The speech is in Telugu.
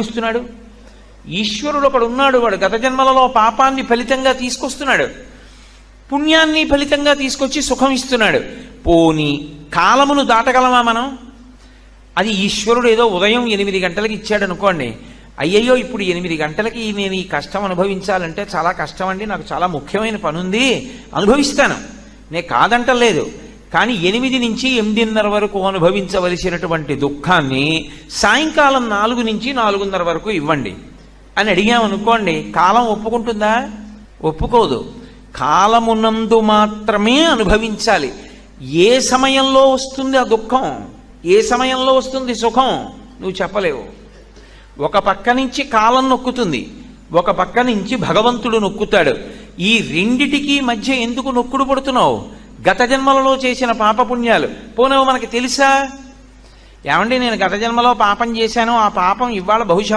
ఇస్తున్నాడు. ఈశ్వరుడు ఒకడు ఉన్నాడు వాడు గత జన్మలలో పాపాన్ని ఫలితంగా తీసుకొస్తున్నాడు. పుణ్యాన్ని ఫలితంగా తీసుకొచ్చి సుఖం ఇస్తున్నాడు. పోని కాలమును దాటగలమా మనం? అది ఈశ్వరుడు ఏదో ఉదయం ఎనిమిది గంటలకి ఇచ్చాడు అనుకోండి. అయ్యయ్యో ఇప్పుడు ఎనిమిది గంటలకి నేను ఈ కష్టం అనుభవించాలంటే చాలా కష్టం అండి నాకు చాలా ముఖ్యమైన పనుంది అనుభవిస్తాను. నేను కాదంటలేదు. కానీ ఎనిమిది నుంచి ఎనిమిదిన్నర వరకు అనుభవించవలసినటువంటి దుఃఖాన్ని సాయంకాలం నాలుగు నుంచి నాలుగున్నర వరకు ఇవ్వండి. అని అడిగామనుకోండి కాలం ఒప్పుకుంటుందా? ఒప్పుకోదు. కాలమునందు మాత్రమే అనుభవించాలి. ఏ సమయంలో వస్తుంది ఆ దుఃఖం? ఏ సమయంలో వస్తుంది సుఖం? నువ్వు చెప్పలేవు. ఒక పక్క నుంచి కాలం నొక్కుతుంది. ఒక పక్క నుంచి భగవంతుడు నొక్కుతాడు. ఈ రెండిటికి మధ్య ఎందుకు నొక్కుడు పడుతున్నావు? గత జన్మలలో చేసిన పాపపుణ్యాలు. పోనవు మనకి తెలుసా? ఏమండి నేను గత జన్మలో పాపం చేశాను ఆ పాపం ఇవాళ బహుశా